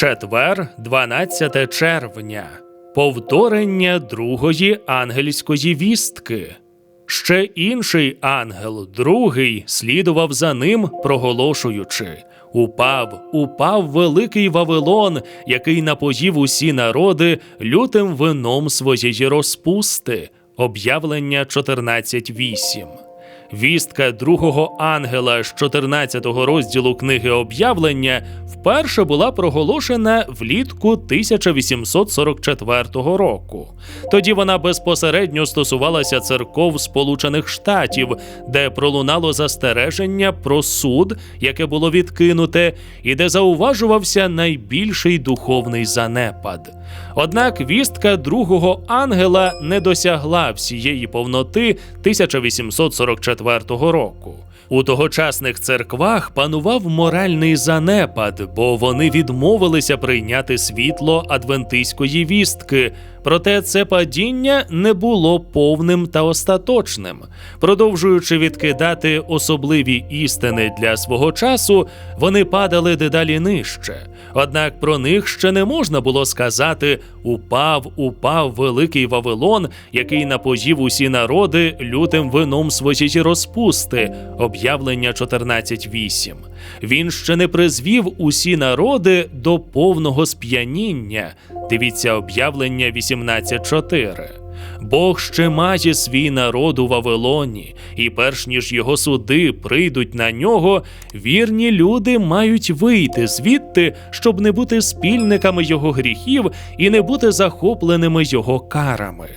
Четвер, 12 червня. Повторення другої ангельської вістки. Ще інший ангел, другий, слідував за ним, проголошуючи: Упав, упав великий Вавилон, який напоїв усі народи лютим вином своєї розпусти. Об'явлення 14.8. Вістка другого ангела з 14 розділу книги об'явлення вперше була проголошена влітку 1844 року. Тоді вона безпосередньо стосувалася церков Сполучених Штатів, де пролунало застереження про суд, яке було відкинуте, і де зауважувався найбільший духовний занепад. Однак вістка другого ангела не досягла всієї повноти 1844 року. У тогочасних церквах панував моральний занепад, бо вони відмовилися прийняти світло адвентиської вістки. Проте це падіння не було повним та остаточним. Продовжуючи відкидати особливі істини для свого часу, вони падали дедалі нижче. Однак про них ще не можна було сказати упав, упав великий Вавилон, який напоїв усі народи лютим вином своєї розпусти. Об'явлення 14.8. Він ще не призвів усі народи до повного сп'яніння. Дивіться об'явлення 18.4. Бог ще має свій народ у Вавилоні, і перш ніж його суди прийдуть на нього, вірні люди мають вийти звідти, щоб не бути спільниками його гріхів і не бути захопленими його карами.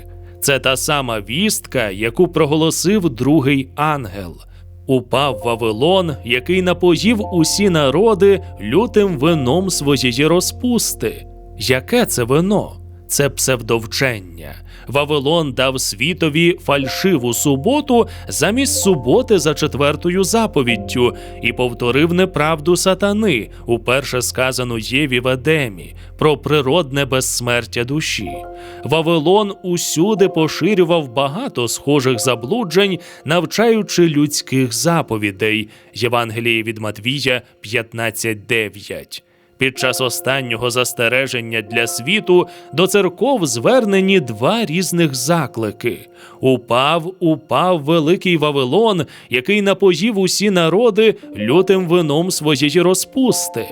Це та сама вістка, яку проголосив другий ангел. Упав Вавилон, який напоїв усі народи лютим вином своєї розпусти. Яке це вино? Це псевдовчення. Вавилон дав світові фальшиву суботу замість суботи за четвертою заповіддю і повторив неправду сатани, уперше сказану Єві в Едемі, про природне безсмертя душі. Вавилон усюди поширював багато схожих заблуджень, навчаючи людських заповідей. Євангеліє від Матвія 15.9. Під час останнього застереження для світу до церков звернені два різних заклики: Упав, упав великий Вавилон, який напоїв усі народи лютим вином своєї розпусти.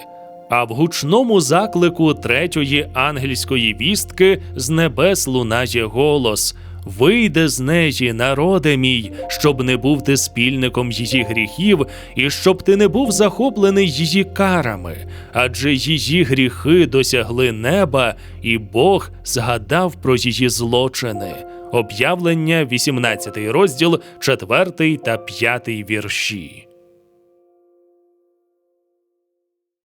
А в гучному заклику третьої ангельської вістки з небес лунає голос. Вийде з неї, народе мій, щоб не був ти спільником її гріхів, і щоб ти не був захоплений її карами, адже її гріхи досягли неба, і Бог згадав про її злочини. Об'явлення, 18 розділ, 4 та 5 вірші.